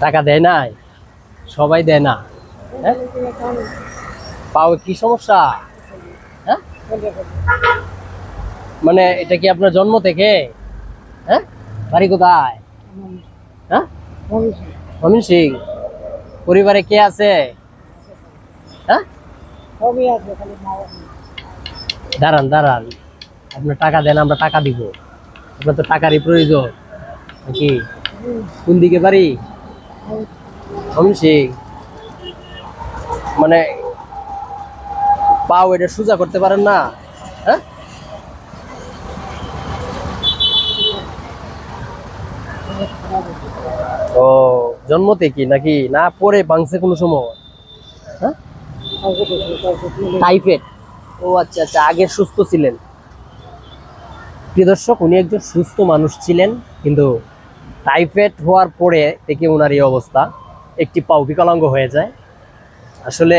টাকা দেয় নাই? সবাই দেয় না। হ্যাঁ? পাও, কি সমস্যা? হ্যাঁ? মানে এটা কি আপনার জন্ম থেকে? হ্যাঁ? বাড়ি কোথায়? হ্যাঁ? সিং। পরিবারে কে আছে? দাঁড়ান দাঁড়ান। আপনার টাকা দেন, আমরা টাকা দিব। আপনার তো টাকারই প্রয়োজন। নাকি? কোন দিকে বাড়ি? অমিন মানে পাও এটা সোজা করতে পারেন না? হ্যাঁ? ও জন্মতে কি নাকি? না পরে ভাঙছে কোনো সময়? হ্যাঁ? টাইফয়েড ও আচ্ছা আচ্ছা আগে সুস্থ ছিলেন। প্রিয় দর্শক, উনি একজন সুস্থ মানুষ ছিলেন, কিন্তু টাইফয়েড হওয়ার পরে থেকে ওনার এই অবস্থা, একটি পাও বিকলাঙ্গ হয়ে যায়। আসলে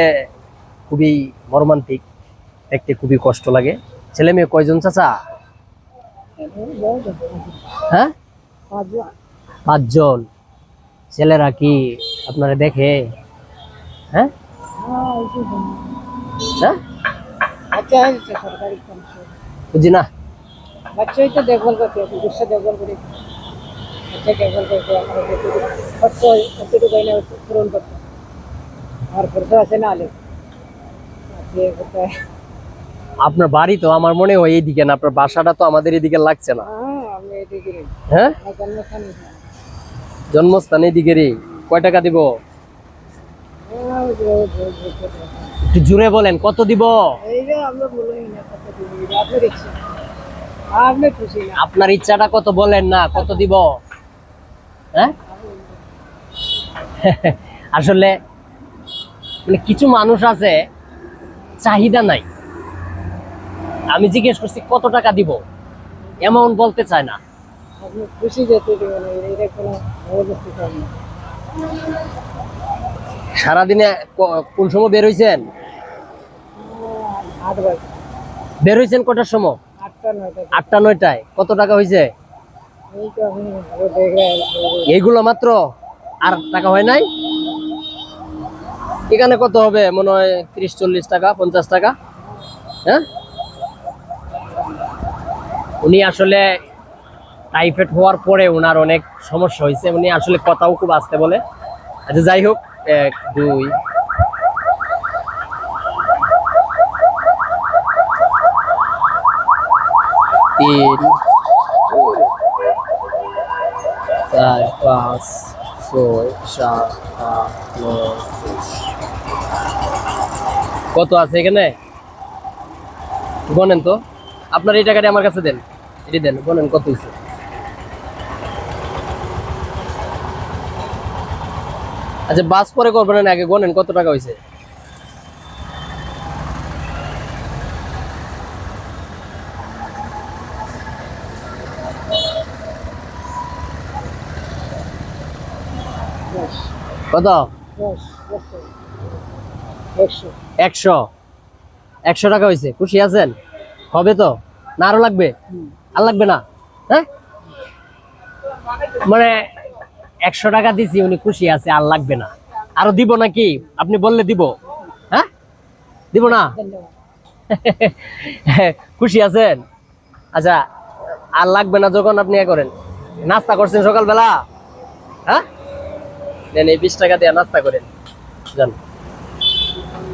খুবই মর্মান্তিক, দেখতে খুবই কষ্ট লাগে। ছেলে মেয়ে কয়জন চাচা? হ্যাঁ? পাঁচজন। ছেলেরা কি আপনারা দেখে? হ্যাঁ? হ্যাঁ? বুঝি না। বাচ্চাই তো দেখভাল করতে দুশো দেখভাল করে। বাচ্চা দেখভাল করতে আমার খরচ একটু গয়না পূরণ করতে আর খরচ আছে না আলে আচ্ছা, আপনার বাড়ি তো আমার মনে হয় এইদিকে না আপনার বাসাটা তো আমাদের এদিকে লাগছে না। হ্যাঁ, হ্যাঁ? জন্মস্থান এদিকেরই কয় টাকা দিব? হ্যাঁ, একটু জুড়ে বলেন কত দিব? আমরা বলি না কত দিব? আপনার ইচ্ছাটা কত বলেন না কত দিব? হ্যাঁ? আসলে মানে কিছু মানুষ আছে চাহিদা নাই। আমি জিজ্ঞেস করছি কত টাকা দিব? অ্যামাউন্ট বলতে চায় না। সারাদিনে কোন সময় বের হইছেন? বের হইছেন কটার সময়? আটটা নয়টায়। কত টাকা হয়েছে এইগুলো মাত্র? আর টাকা হয় নাই? এখানে কত হবে? মনে হয় ত্রিশ চল্লিশ টাকা পঞ্চাশ টাকা। হ্যাঁ? উনি আসলে টাইফয়েড হওয়ার পরে ওনার অনেক সমস্যা হয়েছে। উনি আসলে কথাও খুব আসতে বলে। আচ্ছা যাই হোক এক দুই তিন চার পাঁচ ছয় সাত। কত আছে এখানে? গনেন তো। আপনার এই টাকাটা আমার কাছে দেন। এটি দেন গনেন কত হয়েছে। আচ্ছা বাস পরে করবেন আগে গনেন কত টাকা হয়েছে দশ কত? একশো। একশো টাকা হয়েছে খুশি আছেন? হবে তো? না আরও লাগবে? আর লাগবে না? হ্যাঁ? মানে একশো টাকা দিছি, উনি খুশি আছে, আর লাগবে না। আরও দিব নাকি? আপনি বললে দিব। হ্যাঁ? দিব না? খুশি আছেন? আচ্ছা আর লাগবে না যখন আপনি এ করেন। নাস্তা করছেন সকালবেলা? হ্যাঁ? নেন, এই বিশ টাকা দিয়ে নাস্তা করেন। যান।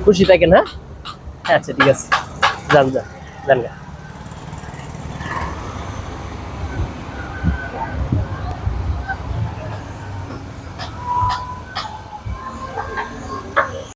খুশি থাকেন হ্যাঁ? আচ্ছা ঠিক আছে। যান যান। যান গা।